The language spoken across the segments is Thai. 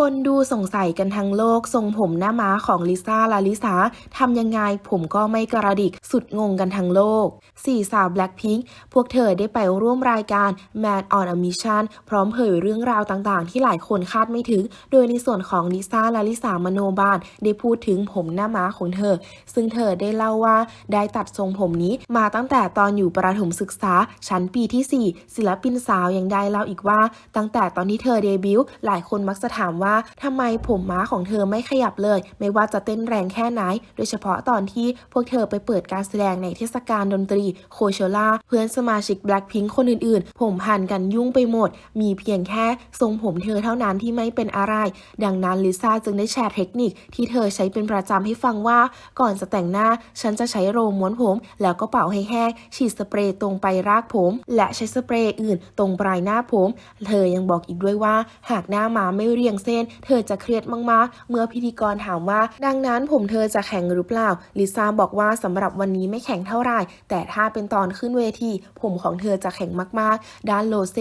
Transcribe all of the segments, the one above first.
คนดูสงสัยกันทั้งโลก ทรงผมหน้าม้าของลิซ่าลาลิสาทำยังไงผมก็ไม่กระดิกสุดงงกันทั้งโลกสี่สาวแบล็คพิงค์พวกเธอได้ไปร่วมรายการ Mad on a Mission พร้อมเผยเรื่องราวต่างๆ ที่หลายคนคาดไม่ถึง โดยในส่วนของลิซ่าลาลิสามโนบาลได้พูดถึงผมหน้าม้าของเธอ ซึ่งเธอได้เล่าว่าได้ตัดทรงผมนี้มาตั้งแต่ตอนอยู่ประถมศึกษา ชั้นปีที่ 4 ศิลปินสาวยังได้เล่าอีกว่า ตั้งแต่ตอนที่เธอเดบิวต์หลายคนมักจะถามว่าทำไมผมม้าของเธอไม่ขยับเลย ไม่ว่าจะเต้นแรงแค่ไหน โดยเฉพาะตอนที่พวกเธอไปเปิดการแสดงในเทศกาลดนตรีโคเชล่าเพื่อนสมาชิก Blackpink คนอื่นๆ ผมพันกันยุ่งไปหมด มีเพียงแค่ทรงผมเธอเท่านั้นที่ไม่เป็นอะไร ดังนั้นลิซ่าจึงได้แชร์เทคนิคที่เธอใช้เป็นประจำให้ฟังว่า ก่อนจะแต่งหน้า ฉันจะใช้โรมม้วนผม แล้วก็เป่าให้แห้งฉีดสเปรย์ตรงไปรากผม และใช้สเปรย์อื่น ตรงปลายหน้าผม เธอยังบอกอีกด้วยว่า หากหน้ามาไม่เรียงเส้นเธอจะเครียดมากๆ เมื่อพิธีกรถามว่า ดังนั้นผมเธอจะแข็งหรือเปล่า ลิซ่าบอกว่าสำหรับวันนี้ไม่แข็งเท่าไหร่ แต่ถ้าเป็นตอนขึ้นเวที ผมของเธอจะแข็งมากๆ ด้านโลเซ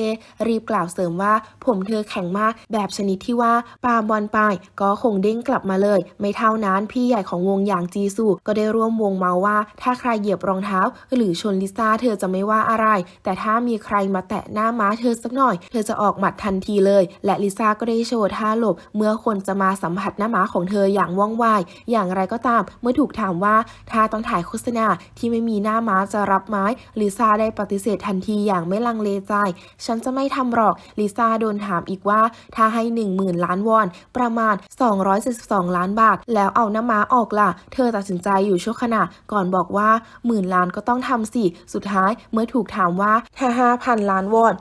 รีบกล่าวเสริมว่า ผมเธอแข็งมาก แบบชนิดที่ว่าปาบอลไปก็คงเด้งกลับมาเลย ไม่เท่านั้นพี่ใหญ่ของวงอย่างจีซูก็ได้ร่วมวงเมาว่า ถ้าใครเหยียบรองเท้า หรือชนลิซ่าเธอจะไม่ว่าอะไร แต่ถ้ามีใครมาแตะหน้าม้าเธอสักหน่อย เธอจะออกหมัดทันทีเลย และลิซ่าก็ได้โชว์ท่าหลบ เมื่อคนจะมาสัมผัสหน้าม้าของเธออย่างว่องไวอย่างไรก็ตาม เมื่อถูกถามว่าถ้าต้องถ่ายโฆษณาที่ไม่มีหน้าม้าจะรับไหม้ลิซ่าได้ปฏิเสธทันทีอย่างไม่ลังเลใจ ฉันจะไม่ทำหรอกลิซ่าโดนถามอีกว่า ถ้าให้ 1 0,000 ล้านวอน ประมาณ272ล้านบาท แล้วเอาหน้าม้าออกล่ะ เธอตัดสินใจอยู่ชั่วขณะก่อนบอกว่าหมื่นล้านก็ต้องทำสิสุดท้ายเมื่อถูกถามว่าถ้า5,000 ล้านวอน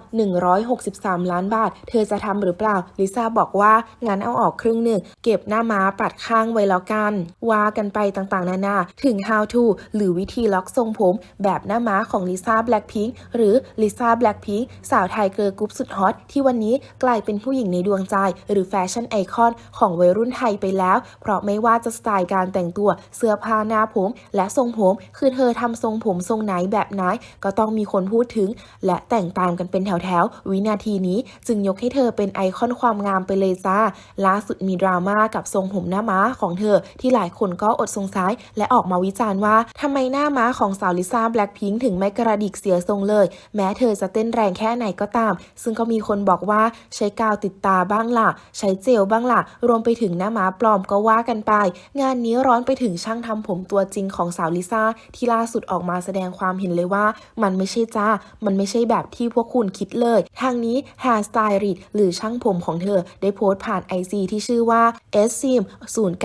163 ล้านบาท เธอจะทำหรือเปล่าลิซ่าบอกว่างั้นเอาออกครึ่งหนึ่ง เก็บหน้าม้าปัดข้างไว้แล้วกัน ว่ากันไปต่างๆ นานา ถึง how to หรือวิธีล็อกทรงผม แบบหน้าม้าของลิซ่าแบล็คพิงค์หรือลิซ่าแบล็คพิงค์สาวไทยเกิร์ลกรุ๊ปสุดฮอตที่วันนี้กลายเป็นผู้หญิงในดวงใจ หรือแฟชั่นไอคอนของวัยรุ่นไทยไปแล้ว เพราะไม่ว่าจะสไตล์การแต่งตัวเสื้อผ้าหน้าผม และทรงผม คือเธอทำทรงผมทรงไหนแบบไหนก็ต้องมีคนพูดถึง และแต่งตามกันเป็นแถวๆวินาทีนี้จึงยกให้เธอเป็นไอคอนความงามไปเลยจ้าล่าสุดมีดราม่ากับทรงผมหน้าม้าของเธอ ที่หลายคนก็อดสงสัยและออกมาวิจารณ์ว่าทำไมหน้าม้าของสาวลิซ่าแบล็คพิงถึงไม่กระดิกเสียทรงเลย แม้เธอจะเต้นแรงแค่ไหนก็ตาม ซึ่งก็มีคนบอกว่าใช้กาวติดตาบ้างล่ะ ใช้เจลบ้างล่ะ รวมไปถึงหน้าม้าปลอมก็ว่ากันไป งานนี้ร้อนไปถึงช่างทำผมตัวจริงของสาวลิซ่าที่ล่าสุดออกมาแสดงความเห็นเลยว่า มันไม่ใช่จ้า มันไม่ใช่แบบที่พวกคุณคิดเลย ทางนี้ Hair Stylist หรือช่างผมของเธอได้โพสต์ผ่าน IC ที่ชื่อว่า s s i m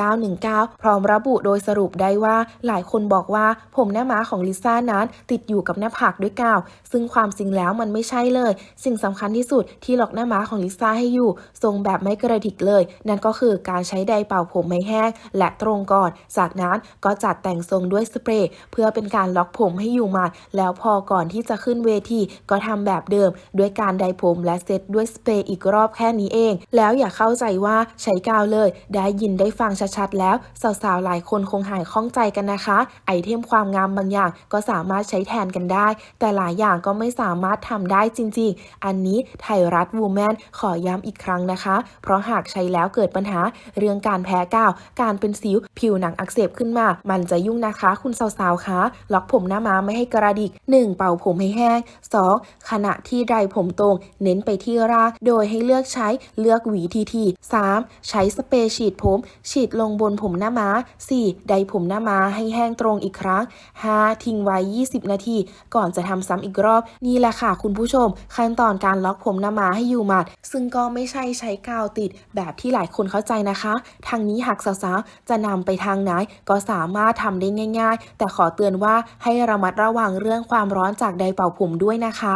0919 พร้อมระบุโดยสรุปได้ว่าหลายคนบอกว่าผมหน้าม้าของลิซ่านั้นติดอยู่กับหน้าผากด้วยกาว ซึ่งความจริงแล้วมันไม่ใช่เลย สิ่งสำคัญที่สุดที่หลอกหน้าม้าของลิซ่าให้อยู่ ทรงแบบไม่กระดิกเลย นั่นก็คือการใช้ไดเป่าผมไม่แห้ง และตรงก่อน จากนั้นก็จัดแต่งทรงด้วยสเปรย์เพื่อเป็นการล็อกผมให้อยู่มัดแล้วพอก่อนที่จะขึ้นเวทีก็ทำแบบเดิม ด้วยการไดผมและเซตด้วยสเปรย์อีกรอบแค่นี้เอง แล้วอย่าเข้าาใจว่าใช้กาวเลย ได้ยินได้ฟังชัดๆแล้ว สาวๆ หลายคนคงหายข้องใจกันนะคะ ไอเทมความงามบางอย่างก็สามารถใช้แทนกันได้ แต่หลายอย่างก็ไม่สามารถทำได้จริงๆ อันนี้ไทยรัฐวูแมนขอย้ำอีกครั้งนะคะ เพราะหากใช้แล้วเกิดปัญหา เรื่องการแพ้กาว การเป็นสิว ผิวหนังอักเสบขึ้นมา มันจะยุ่งนะคะ คุณสาวๆคะล็อกผมหน้าม้าไม่ให้กระดิก 1. เป่าผมให้แห้ง 2. ขณะที่ไดร์ผมตรง เน้นไปที่รากโดยให้เลือกใช้เลือกหวีทีที 3. ใช้สเปรย์ฉีดผม ฉีดลงบนผมหน้าม้า 4. ไดผมหน้าม้าให้แห้งตรงอีกครั้ง 5. ทิ้งไว้ 20 นาที ก่อนจะทำซ้ำอีกรอบ นี่แหละค่ะคุณผู้ชม ขั้นตอนการล็อกผมหน้าม้าให้อยู่หมัด ซึ่งก็ไม่ใช่ใช้กาวติดแบบที่หลายคนเข้าใจนะคะ ทางนี้หากสาวๆจะนำไปทางไหนก็สามารถทำได้ง่าย ๆ แต่ขอเตือนว่าให้ระมัดระวังเรื่องความร้อนจากไดเป่าผมด้วยนะคะ